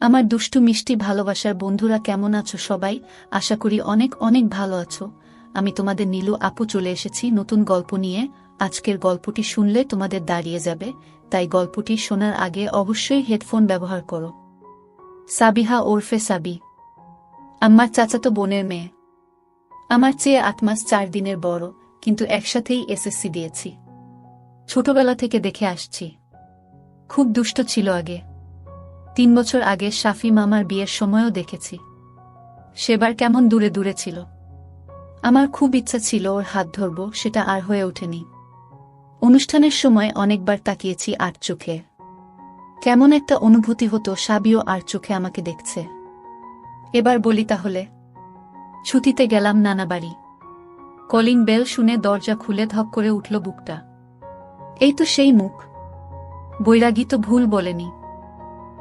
আমার দুষ্টু মিষ্টি ভালোবাসার বন্ধুরা কেমন আছো সবাই? আশা করি অনেক অনেক ভালো আছো। আমি তোমাদের নীলু আপু চলে এসেছি নতুন গল্প নিয়ে। আজকের গল্পটি শুনলে তোমাদের দাঁড়িয়ে যাবে। তাই গল্পটি শোনার আগে অবশ্যই হেডফোন ব্যবহার করো। সাবিহা ওরফে সাবি। আমার চাচাতো বোনের মেয়ে। আমার চেয়ে আট মাস চার দিনের বড়, কিন্তু একসাথেই এসএসসি দিয়েছি। ছোটবেলা থেকে দেখে আসছি। খুব দুষ্ট ছিল আগে। তিন বছর আগে শাফি মামার বিয়ের সময়ও দেখেছি। সেবার কেমন দূরে দূরে ছিল। আমার খুব ইচ্ছা ছিল ওর হাত ধরব, সেটা আর হয়ে ওঠেনি। অনুষ্ঠানের সময় অনেকবার তাকিয়েছি আর চোখে। কেমন একটা অনুভূতি হতো সাবিও আর চোখে আমাকে দেখছে। এবার বলি তাহলে, ছুটিতে গেলাম নানা বাড়ি। কলিং বেল শুনে দরজা খুলে ধক করে উঠল বুকটা। এই তো সেই মুখ। বৈরাগী তো ভুল বলেনি।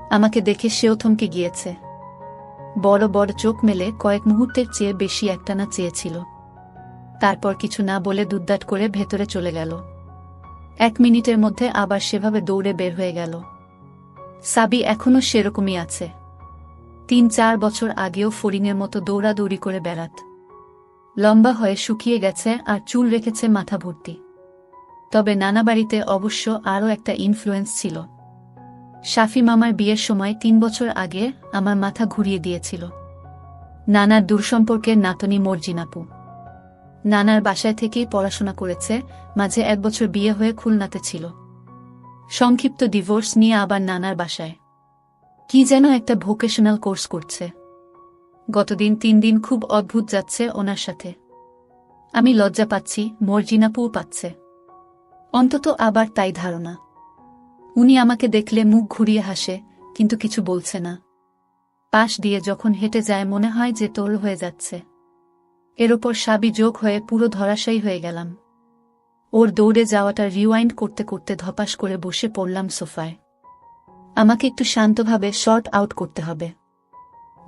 আমাকে দেখে সেও থমকে গিয়েছে। বড় বড় চোখ মেলে কয়েক মুহূর্তের চেয়ে বেশি একটানা চেয়েছিল। তারপর কিছু না বলে দুদ্দাট করে ভেতরে চলে গেল। এক মিনিটের মধ্যে আবার সেভাবে দৌড়ে বের হয়ে গেল। সাবি এখনও সেরকমই আছে। তিন চার বছর আগেও ফড়িংয়ের মতো দৌড়াদৌড়ি করে বেড়াত। লম্বা হয়ে শুকিয়ে গেছে আর চুল রেখেছে মাথা ভর্তি। তবে নানা বাড়িতে অবশ্য আরও একটা ইনফ্লুয়েন্স ছিল। শাফি মামার বিয়ের সময় তিন বছর আগে আমার মাথা ঘুরিয়ে দিয়েছিল। নানার দূরসম্পর্কের নাতনি মর্জিনাপু। নানার বাসায় থেকেই পড়াশোনা করেছে, মাঝে এক বছর বিয়ে হয়ে খুলনাতে ছিল। সংক্ষিপ্ত ডিভোর্স নিয়ে আবার নানার বাসায়। কি যেন একটা ভোকেশনাল কোর্স করছে। গতদিন তিন দিন খুব অদ্ভুত যাচ্ছে ওনার সাথে। আমি লজ্জা পাচ্ছি, মর্জিনাপুও পাচ্ছে। অন্তত আবার তাই ধারণা। উনি আমাকে দেখলে মুখ ঘুরিয়ে হাসে, কিন্তু কিছু বলছে না। পাশ দিয়ে যখন হেঁটে যায়, মনে হয় যে তোল হয়ে যাচ্ছে। এর ওপর সাবি যোগ হয়ে পুরো ধরাশায়ী হয়ে গেলাম। ওর দৌড়ে যাওয়াটা রিওয়াইন্ড করতে করতে ধপাস করে বসে পড়লাম সোফায়। আমাকে একটু শান্তভাবে শর্ট আউট করতে হবে।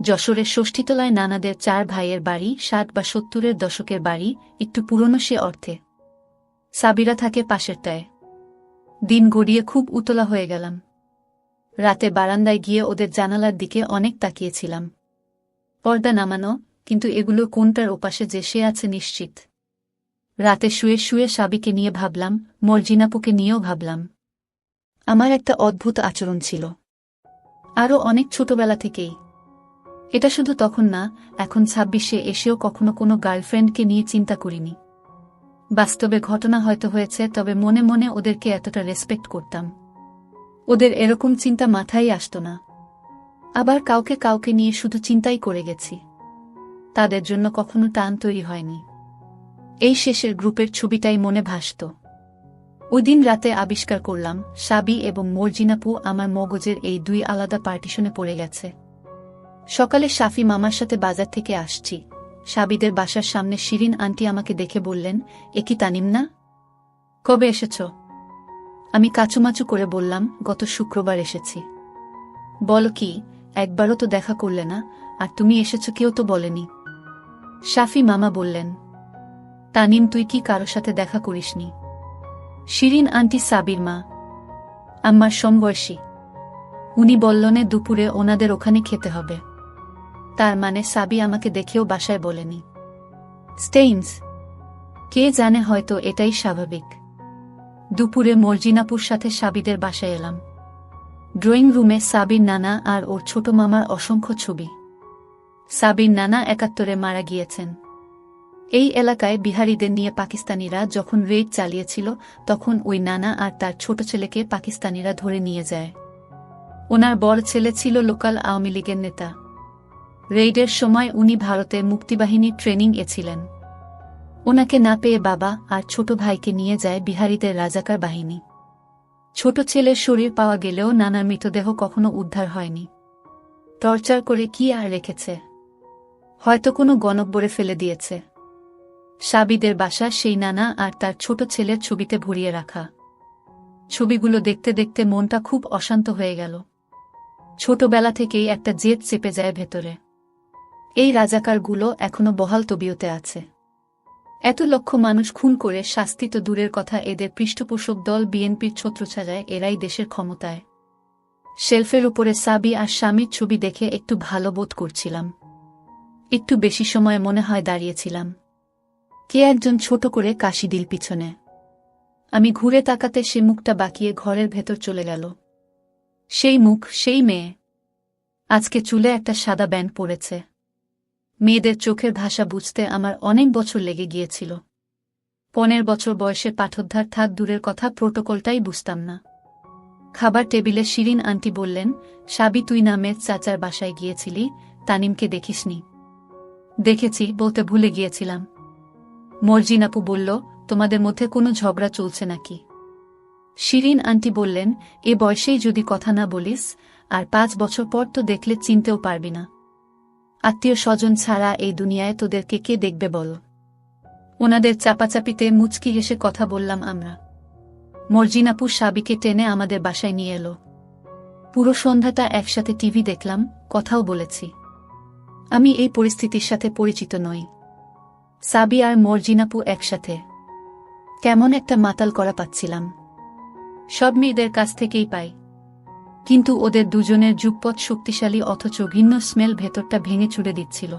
যশোরের ষষ্ঠীতলায় নানাদের চার ভাইয়ের বাড়ি, ষাট বা সত্তরের দশকের বাড়ি, একটু পুরনো সে অর্থে। সাবিরা থাকে পাশেরটায়। দিন গড়িয়ে খুব উতলা হয়ে গেলাম। রাতে বারান্দায় গিয়ে ওদের জানালার দিকে অনেক তাকিয়েছিলাম। পর্দা নামানো, কিন্তু এগুলো কোনটার ওপাশে যে সে আছে নিশ্চিত। রাতে শুয়ে শুয়ে সাবিকে নিয়ে ভাবলাম, মর্জিনাপুকে নিয়েও ভাবলাম। আমার একটা অদ্ভুত আচরণ ছিল। আরও অনেক ছোটবেলা থেকেই। এটা শুধু তখন না, এখন ছাব্বিশে এসেও কখনো কোনো গার্লফ্রেন্ডকে নিয়ে চিন্তা করিনি। বাস্তবে ঘটনা হয়তো হয়েছে, তবে মনে মনে ওদেরকে এতটা রেসপেক্ট করতাম। ওদের এরকম চিন্তা মাথায় আসত না। আবার কাউকে কাউকে নিয়ে শুধু চিন্তাই করে গেছি। তাদের জন্য কখনো টান তৈরি হয়নি। এই শেষের গ্রুপের ছবিটাই মনে ভাসত। ওই দিন রাতে আবিষ্কার করলাম, সাবি এবং মর্জিনাপু আমার মগজের এই দুই আলাদা পার্টিশনে পড়ে গেছে। সকালে সাফি মামার সাথে বাজার থেকে আসছি। সাবিদের বাসার সামনে শিরিন আন্টি আমাকে দেখে বললেন, এ কি তানিম না? কবে এসেছ? আমি কাচুমাচু করে বললাম, গত শুক্রবার এসেছি। বল কি, একবারও তো দেখা করলে না, আর তুমি এসেছ কেউ তো বলেনি। সাফি মামা বললেন, তানিম, তুই কি কারও সাথে দেখা করিসনি? শিরিন আন্টি সাবির মা। আম্মার সমবয়সী উনি বললনে দুপুরে ওনাদের ওখানে খেতে হবে। তার মানে সাবি আমাকে দেখেও বাসায় বলেনি। স্টেইনস, কে জানে হয়তো এটাই স্বাভাবিক। দুপুরে মর্জিনাপুর সাথে সাবিদের বাসায় এলাম। ড্রয়িং রুমে সাবির নানা আর ওর ছোট মামার অসংখ্য ছবি। সাবির নানা একাত্তরে মারা গিয়েছেন। এই এলাকায় বিহারিদের নিয়ে পাকিস্তানিরা যখন রেড চালিয়েছিল, তখন ওই নানা আর তার ছোট ছেলেকে পাকিস্তানিরা ধরে নিয়ে যায়। ওনার বড় ছেলে ছিল লোকাল আওয়ামী লীগের নেতা। রেইডের সময় উনি ভারতে মুক্তিবাহিনীর ট্রেনিং এ ছিলেন ওনাকে না পেয়ে বাবা আর ছোট ভাইকে নিয়ে যায় বিহারীদের রাজাকার বাহিনী। ছোট ছেলের শরীর পাওয়া গেলেও নানার মৃতদেহ কখনো উদ্ধার হয়নি। টর্চার করে কি আর রেখেছে? হয়তো কোনো গণব্বরে ফেলে দিয়েছে। সাবিদের বাসা সেই নানা আর তার ছোট ছেলের ছবিতে ভরিয়ে রাখা। ছবিগুলো দেখতে দেখতে মনটা খুব অশান্ত হয়ে গেল। ছোটবেলা থেকেই একটা জেদ চেপে যায় ভেতরে। এই রাজাকারগুলো এখনও বহাল তবিয়তে আছে। এত লক্ষ মানুষ খুন করে শাস্তি তো দূরের কথা, এদের পৃষ্ঠপোষক দল বিএনপির ছত্রছাড়ায় এরাই দেশের ক্ষমতায়। শেলফের উপরে সাবি আর স্বামীর ছবি দেখে একটু ভালো বোধ করছিলাম। একটু বেশি সময় মনে হয় দাঁড়িয়েছিলাম। কে একজন ছোট করে কাশি দিল পিছনে। আমি ঘুরে তাকাতে সে মুখটা বাকিয়ে ঘরের ভেতর চলে গেল। সেই মুখ, সেই মেয়ে। আজকে চুলে একটা সাদা ব্যান্ড পড়েছে মেয়েদের চোখের ভাষা বুঝতে আমার অনেক বছর লেগে গিয়েছিল। পনেরো বছর বয়সের পাঠোদ্ধার থাক দূরের কথা প্রোটোকলটাই বুঝতাম না। খাবার টেবিলে শিরিন আন্টি বললেন, সাবি, তুই নামের চাচার বাসায় গিয়েছিলি, তানিমকে দেখিসনি। দেখেছি, বলতে ভুলে গিয়েছিলাম। মর্জিন আপু বলল, তোমাদের মধ্যে কোনো ঝগড়া চলছে নাকি? শিরিন আন্টি বললেন, এ বয়সেই যদি কথা না বলিস, আর পাঁচ বছর পর তো দেখলে চিনতেও পারবি না। আত্মীয় স্বজন ছাড়া এই দুনিয়ায় তোদেরকে কে দেখবে বল? ওনাদের চাপাচাপিতে মুচকি হেসে কথা বললাম আমরা। মর্জিনাপুর সাবিকে টেনে আমাদের বাসায় নিয়ে এলো। পুরো সন্ধ্যাটা একসাথে টিভি দেখলাম, কথাও বলেছি। আমি এই পরিস্থিতির সাথে পরিচিত নই। সাবি আর মর্জিনাপু একসাথে। কেমন একটা মাতাল করা পাচ্ছিলাম। সব মেয়েদের কাছ থেকেই পাই। কিন্তু ওদের দুজনের যুগপথ শক্তিশালী অথচ ঘিন্ন স্মেল ভেতরটা ভেঙে ছুড়ে দিচ্ছিল।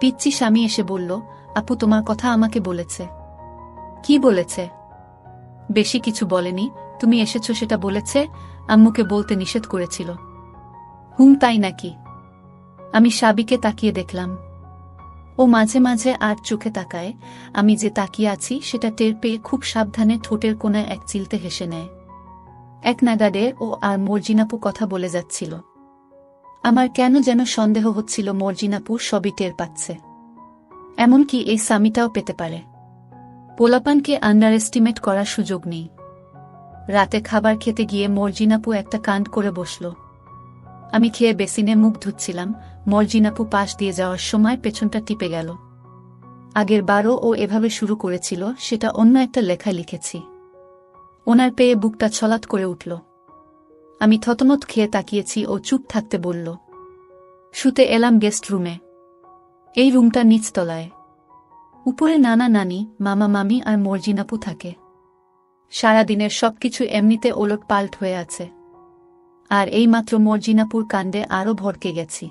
পিচ্ছি স্বামী এসে বলল, আপু, তোমার কথা আমাকে বলেছে। কি বলেছে? বেশি কিছু বলেনি। তুমি এসেছ সেটা বলেছে, আম্মুকে বলতে নিষেধ করেছিল। হুম, তাই নাকি? আমি সাবিকে তাকিয়ে দেখলাম। ও মাঝে মাঝে আর চোখে তাকায়। আমি যে তাকিয়ে আছি, সেটা টের পেয়ে খুব সাবধানে ঠোঁটের কোনায় এক চিলতে হেসে নেয়। এক নাগাডে ও আর মর্জিনাপু কথা বলে যাচ্ছিল। আমার কেন যেন সন্দেহ হচ্ছিল মর্জিনাপু সবই টের পাচ্ছে। এমনকি এই সামিটাও পেতে পারে। পোলাপানকে আন্ডার এস্টিমেট করার সুযোগ নেই। রাতে খাবার খেতে গিয়ে মর্জিনাপু একটা কাণ্ড করে বসল। আমি খেয়ে বেসিনে মুখ ধুচ্ছিলাম, মর্জিনাপু পাশ দিয়ে যাওয়ার সময় পেছনটা টিপে গেল। আগের বারও ও এভাবে শুরু করেছিল, সেটা অন্য একটা লেখায় লিখেছি। ওনার পেয়ে বুকটা ছলাৎ করে উঠল। আমি থতমত খেয়ে তাকিয়েছি ও চুপ থাকতে বলল, শুতে এলাম গেস্ট রুমে। এই রুমটা নিচতলায়। উপরে নানা নানি, মামা মামি আর মর্জিনাপু থাকে। সারাদিনের সবকিছু এমনিতে ওলট পাল্ট হয়ে আছে। আর এইমাত্র মর্জিনাপুর কাণ্ডে আরও ভরকে গেছি।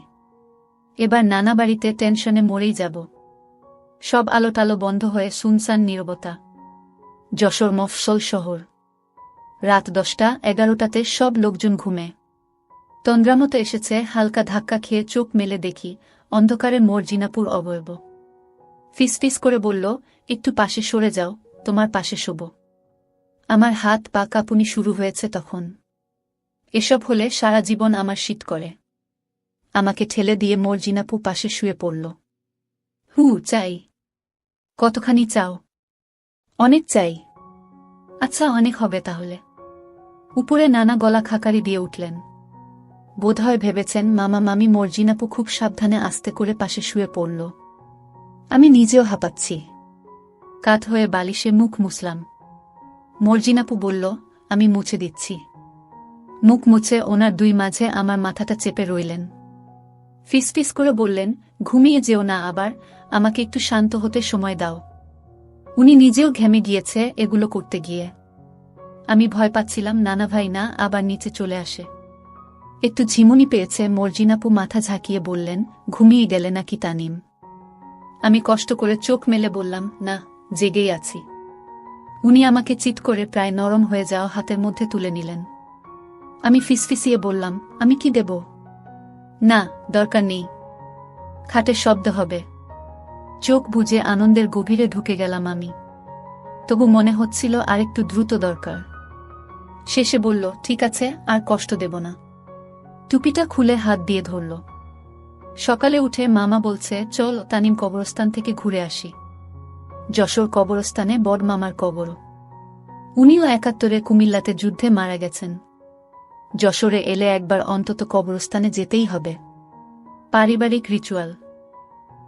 এবার নানা বাড়িতে টেনশনে মরেই যাব। সব আলোটালো বন্ধ হয়ে সুনসান নীরবতা। যশোর মফসল শহর। রাত দশটা, এগারোটাতে সব লোকজন ঘুমে। তন্দ্রামতো এসেছে, হালকা ধাক্কা খেয়ে চোখ মেলে দেখি, অন্ধকারে মর্জিনাপুর অবয়ব ফিসফিস করে বলল, একটু পাশে সরে যাও, তোমার পাশে শোব। আমার হাত পা কাঁপুনি শুরু হয়েছে তখন। এসব হলে সারা জীবন আমার শীত করে। আমাকে ঠেলে দিয়ে মোর মর্জিনাপু পাশে শুয়ে পড়ল। হু, চাই। কতখানি চাও? অনেক চাই। আচ্ছা অনেক হবে তাহলে। উপরে নানা গলা খাকারি দিয়ে উঠলেন। বোধহয় ভেবেছেন মামা মামি মর্জিনাপু খুব সাবধানে আস্তে করে পাশে শুয়ে পড়ল। আমি নিজেও হাঁপাচ্ছি। কাত হয়ে বালিশে মুখ মুছলাম। মর্জিনাপু বলল, আমি মুছে দিচ্ছি। মুখ মুছে ওনার দুই মাঝে আমার মাথাটা চেপে রইলেন। ফিসফিস করে বললেন, ঘুমিয়ে যেও না আবার, আমাকে একটু শান্ত হতে সময় দাও। উনি নিজেও ঘেমে গিয়েছে এগুলো করতে গিয়ে। আমি ভয় পাচ্ছিলাম নানা ভাই না আবার নিচে চলে আসে। একটু ঝিমুনি পেয়েছে মর্জিনাপু মাথা ঝাঁকিয়ে বললেন, ঘুমিয়ে গেলে নাকি তানিম? আমি কষ্ট করে চোখ মেলে বললাম, না, জেগেই আছি। উনি আমাকে চিৎ করে প্রায় নরম হয়ে যাওয়া হাতের মধ্যে তুলে নিলেন। আমি ফিসফিসিয়ে বললাম, আমি কি দেব? না, দরকার নেই। খাটের শব্দ হবে। চোখ বুঝে আনন্দের গভীরে ঢুকে গেলাম আমি। তবু মনে হচ্ছিল আরেকটু দ্রুত দরকার। শেষে বলল, ঠিক আছে, আর কষ্ট দেব না। টুপিটা খুলে হাত দিয়ে ধরল। সকালে উঠে মামা বলছে, চল তানিম কবরস্থান থেকে ঘুরে আসি। যশোর কবরস্থানে বড় মামার কবর। উনিও একাত্তরে কুমিল্লাতে যুদ্ধে মারা গেছেন। যশোরে এলে একবার অন্তত কবরস্থানে যেতেই হবে। পারিবারিক রিচুয়াল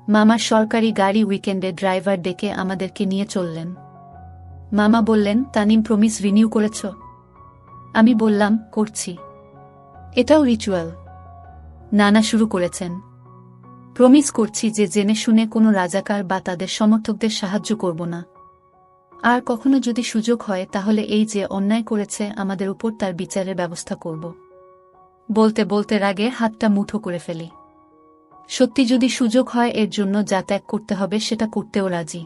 মামার সরকারি গাড়ি উইকেন্ডে ড্রাইভার ডেকে আমাদেরকে নিয়ে চললেন। মামা বললেন, তানিম প্রমিস রিনিউ করেছ? আমি বললাম, করছি। এটাও রিচুয়াল নানা শুরু করেছেন। প্রমিস করছি যে জেনে শুনে কোনো রাজাকার বা তাদের সমর্থকদের সাহায্য করব না। আর কখনো যদি সুযোগ হয়, তাহলে এই যে অন্যায় করেছে, আমাদের উপর তার বিচারের ব্যবস্থা করব। বলতে বলতে রাগে হাতটা মুঠো করে ফেলি। সত্যি যদি সুযোগ হয়, এর জন্য যা ত্যাগ করতে হবে, সেটা করতেও রাজি।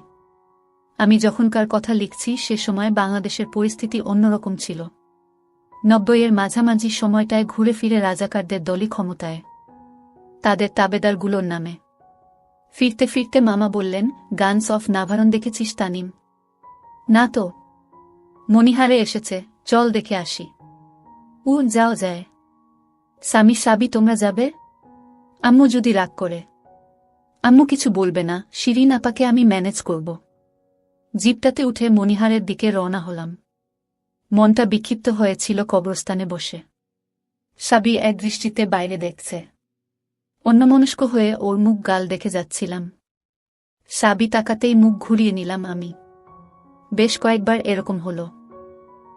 আমি যখনকার কথা লিখছি, সে সময় বাংলাদেশের পরিস্থিতি অন্যরকম ছিল। নব্বইয়ের মাঝামাঝি সময়টায় ঘুরে ফিরে রাজাকারদের দলই ক্ষমতায়। তাদের তাবেদারগুলোর নামে। ফিরতে ফিরতে মামা বললেন, গানস অফ নাভারন দেখেছিস তানিম? না তো। মনিহারে এসেছে, চল দেখে আসি। উ, যাও যায়। স্বামী সাবি, তোমরা যাবে? আম্মু যদি রাগ করে। আম্মু কিছু বলবে না, শিরিন আপাকে আমি ম্যানেজ করব। জিপটাতে উঠে মনিহারের দিকে রওনা হলাম। মনটা বিক্ষিপ্ত হয়েছিল কবরস্থানে বসে। সাবি এক দৃষ্টিতে বাইরে দেখছে। অন্যমনস্ক হয়ে ওর মুখ গাল দেখে যাচ্ছিলাম। সাবি তাকাতেই মুখ ঘুরিয়ে নিলাম আমি। বেশ কয়েকবার এরকম হল।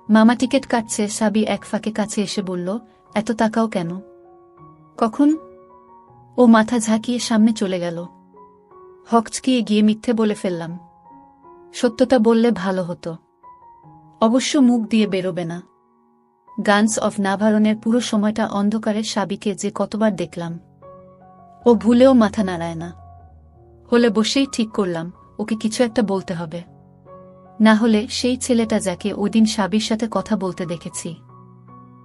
মামা টিকিট কাটছে, সাবি এক ফাঁকে কাছে এসে বলল, এত তাকাও কেন? কখন? ও মাথা ঝাঁকিয়ে সামনে চলে গেল। হকচকিয়ে গিয়ে মিথ্যে বলে ফেললাম। সত্যটা বললে ভালো হতো। অবশ্য মুখ দিয়ে বেরোবে না। গানস অফ নাভারনের পুরো সময়টা অন্ধকারে সাবিকে যে কতবার দেখলাম। ও ভুলেও মাথা নাড়ায় না। হলে বসেই ঠিক করলাম, ওকে কিছু একটা বলতে হবে। না হলে সেই ছেলেটা যাকে ওদিন সাবির সাথে কথা বলতে দেখেছি।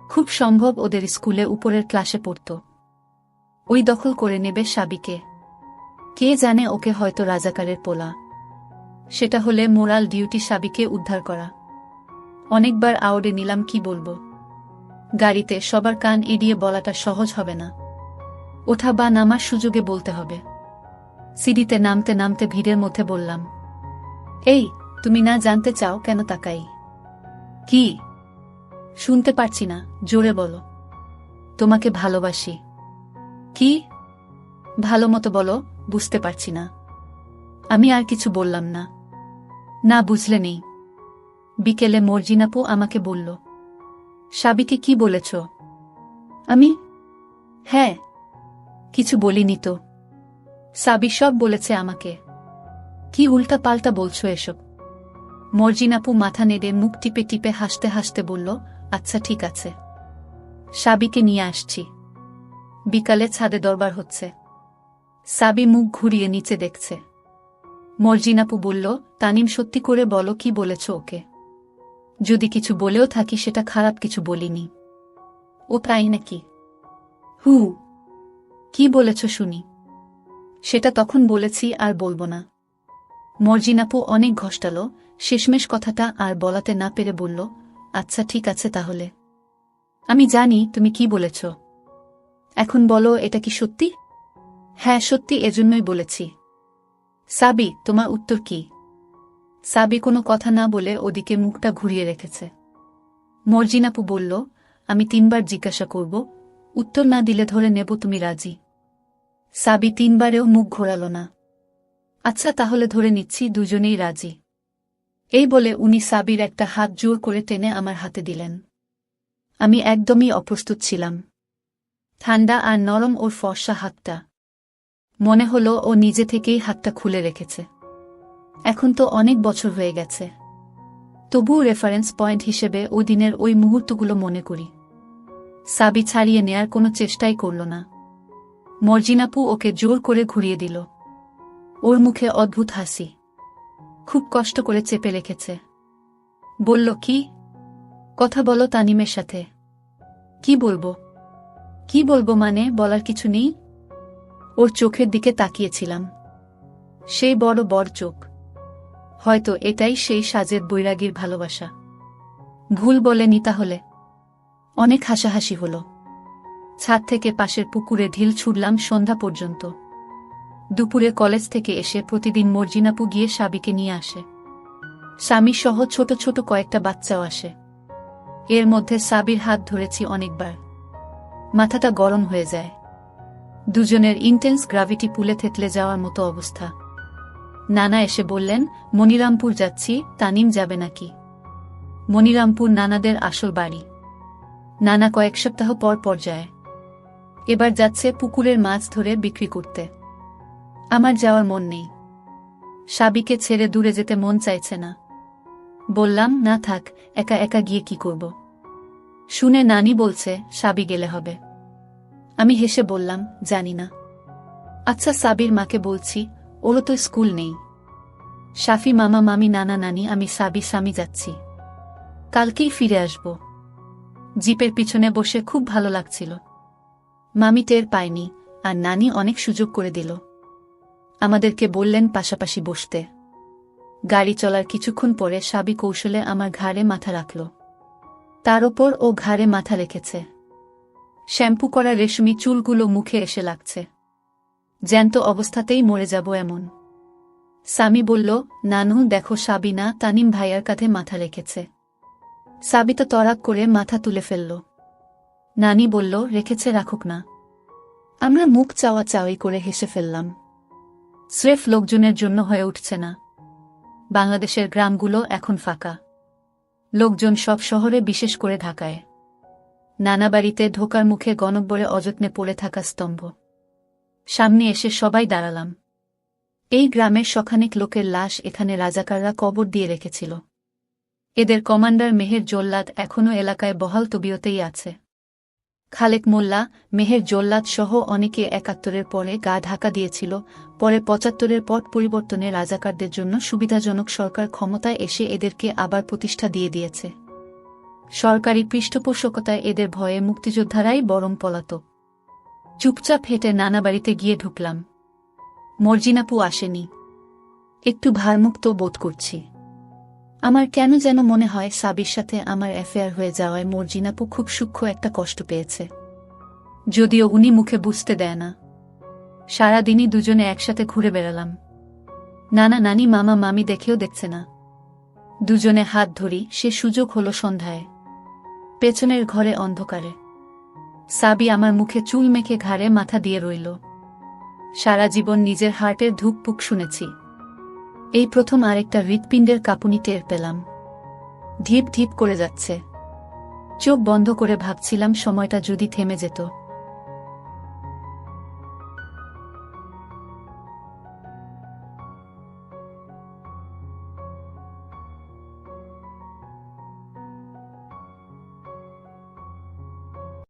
খুব সম্ভব ওদের স্কুলে উপরের ক্লাসে পড়ত। ওই দখল করে নেবে সাবিকে। কে জানে ওকে হয়তো রাজাকারের পোলা। সেটা হলে মোরাল ডিউটি সাবিকে উদ্ধার করা। অনেকবার আওড়ে নিলাম, কি বলব? গাড়িতে সবার কান এড়িয়ে বলাটা সহজ হবে না। ওঠা বা নামার সুযোগে বলতে হবে। সিঁড়িতে নামতে নামতে ভিড়ের মধ্যে বললাম, এই, তুমি না জানতে চাও কেন তাকাই? কি? শুনতে পারছি না, জোরে বলো। তোমাকে ভালোবাসি। কি? ভালো মতো বলো, বুঝতে পারছি না। আমি আর কিছু বললাম না। না, বুঝলে নেই। বিকেলে মর্জিনাপু আমাকে বলল, সাবিকে কি বলেছ? আমি? হ্যাঁ কিছু বলিনি তো। সাবি সব বলেছে আমাকে। কি উল্টা পাল্টা বলছো এসব? মর্জিনাপু মাথা নেড়ে মুখ টিপে টিপে হাসতে হাসতে বলল আচ্ছা ঠিক আছে। সাবিকে নিয়ে আসছি। বিকালে ছাদে দরবার হচ্ছে। সাবি মুখ ঘুরিয়ে নিচে দেখছে। মর্জিনাপু বলল, তানিম, সত্যি করে বলো কি বলেছ ওকে? যদি কিছু বলেও থাকি, সেটা খারাপ কিছু বলিনি। ও তাই নাকি? হু। কি বলেছ শুনি। সেটা তখন বলেছি আর বলব না। মর্জিনাপু অনেক ঘষ্টালো, শেষমেশ কথাটা আর বলাতে না পেরে বলল আচ্ছা ঠিক আছে তাহলে। আমি জানি তুমি কি বলেছ। এখন বলো, এটা কি সত্যি? হ্যাঁ সত্যি এজন্যই বলেছি। সাবি, তোমার উত্তর কি? সাবি কোনো কথা না বলে ওদিকে মুখটা ঘুরিয়ে রেখেছে। মর্জিনাপু বলল, আমি তিনবার জিজ্ঞাসা করব, উত্তর না দিলে ধরে নেব তুমি রাজি সাবি তিনবারেও মুখ ঘোরাল না। আচ্ছা তাহলে ধরে নিচ্ছি দুজনেই রাজি এই বলে উনি সাবির একটা হাত জোর করে টেনে আমার হাতে দিলেন। আমি একদমই অপ্রস্তুত ছিলাম। ঠান্ডা আর নরম ওর ফর্সা হাতটা। মনে হলো ও নিজে থেকেই হাতটা খুলে রেখেছে। এখন তো অনেক বছর হয়ে গেছে। তবুও রেফারেন্স পয়েন্ট হিসেবে ওই দিনের ওই মুহূর্তগুলো মনে করি। সাবি ছাড়িয়ে নেয়ার কোনো চেষ্টাই করল না। মর্জিনাপু ওকে জোর করে ঘুরিয়ে দিল। ওর মুখে অদ্ভুত হাসি। খুব কষ্ট করে চেপে রেখেছে। বলল, কি? কথা বলো তানিমের সাথে। কি বলব? কি বলব মানে বলার কিছু নেই? ওর চোখের দিকে তাকিয়েছিলাম। সেই বড় বড় চোখ। হয়তো এটাই সেই সাজের বৈরাগীর ভালোবাসা। ভুল বলেনি তাহলে। অনেক হাসাহাসি হল। ছাদ থেকে পাশের পুকুরে ঢিল ছুড়লাম সন্ধ্যা পর্যন্ত। দুপুরে কলেজ থেকে এসে প্রতিদিন মর্জিনাপু গিয়ে সাবিকে নিয়ে আসে। স্বামী সহ ছোট ছোট কয়েকটা বাচ্চাও আসে। এর মধ্যে সাবির হাত ধরেছি অনেকবার। মাথাটা গরম হয়ে যায়। দুজনের ইন্টেন্স গ্রাভিটি পুলে থেতলে যাওয়ার মতো অবস্থা। নানা এসে বললেন, মনিরামপুর যাচ্ছি, তানিম যাবে নাকি? মনিরামপুর নানাদের আসল বাড়ি। নানা কয়েক সপ্তাহ পর পর যায়। এবার যাচ্ছে পুকুরের মাছ ধরে বিক্রি করতে। আমার যাওয়ার মন নেই। সাবিকে ছেড়ে দূরে যেতে মন চাইছে না। বললাম, না থাক, একা একা গিয়ে কি করব? শুনে নানি বলছে, সাবি গেলে হবে। আমি হেসে বললাম, জানি না। আচ্ছা সাবির মাকে বলছি ওরও তো স্কুল নেই। শাফি মামা, মামি, নানা, নানি, আমি সাবি স্বামী যাচ্ছি। কালকেই ফিরে আসব। জিপের পিছনে বসে খুব ভালো লাগছিল। মামি টের পায়নি, আর নানি অনেক সুযোগ করে দিল। আমাদেরকে বললেন পাশাপাশি বসতে। গাড়ি চলার কিছুক্ষণ পরে সাবি কৌশলে আমার ঘাড়ে মাথা রাখল। তার ওপর ও ঘাড়ে মাথা রেখেছে। শ্যাম্পু করা রেশমি চুলগুলো মুখে এসে লাগছে। জ্যান্ত অবস্থাতেই মরে যাব এমন। সামি বলল, নানু, দেখো সাবিনা তানিম ভাইয়ার কাঁধে মাথা রেখেছে। সাবি তো তরাক করে মাথা তুলে ফেলল। নানি বলল, রেখেছে, রাখুক না। আমরা মুখ চাওয়া চাওয়াই করে হেসে ফেললাম। স্রেফ লোকজনের জন্য হয়ে উঠছে না। বাংলাদেশের গ্রামগুলো এখন ফাঁকা। লোকজন সব শহরে বিশেষ করে ঢাকায়। নানা বাড়িতে ঢোকার মুখে গণব্বরে অযত্নে পড়ে থাকা স্তম্ভ। সামনে এসে সবাই দাঁড়ালাম। এই গ্রামের শখানেক লোকের লাশ এখানে রাজাকাররা কবর দিয়ে রেখেছিল। এদের কমান্ডার মেহের জোল্লাদ এখনও এলাকায় বহাল তবিয়তেই আছে। খালেক মোল্লা, মেহের জোল্লাদ সহ অনেকে একাত্তরের পরে গা ঢাকা দিয়েছিল, পরে পঁচাত্তরের পট পরিবর্তনে রাজাকারদের জন্য সুবিধাজনক সরকার ক্ষমতায় এসে এদেরকে আবার প্রতিষ্ঠা দিয়ে দিয়েছে। সরকারি পৃষ্ঠপোষকতায় এদের ভয়ে মুক্তিযোদ্ধারাই বরং পলাতক। চুপচাপ হেঁটে নানা বাড়িতে গিয়ে ঢুকলাম। মর্জিনাপু আসেনি। একটু ভারমুক্ত বোধ করছি। আমার কেন যেন মনে হয় সাবির সাথে আমার অ্যাফেয়ার হয়ে যাওয়ায় মর্জিনাপু খুব সূক্ষ্ম একটা কষ্ট পেয়েছে। যদিও উনি মুখে বুঝতে দেয় না। সারাদিনই দুজনে একসাথে ঘুরে বেড়ালাম। নানা নানি, মামা, মামি দেখেও দেখছে না। দুজনে হাত ধরি, সে সুযোগ হলো সন্ধ্যায়। পেছনের ঘরে অন্ধকারে। সাবি আমার মুখে চুল মেখে ঘাড়ে মাথা দিয়ে রইল। সারা জীবন নিজের হার্টের ধুকপুক শুনেছি। এই প্রথম আরেকটা হৃৎপিণ্ডের কাঁপুনি টের পেলাম। ধিপ ধিপ করে যাচ্ছে। চোখ বন্ধ করে ভাবছিলাম সময়টা যদি থেমে যেত।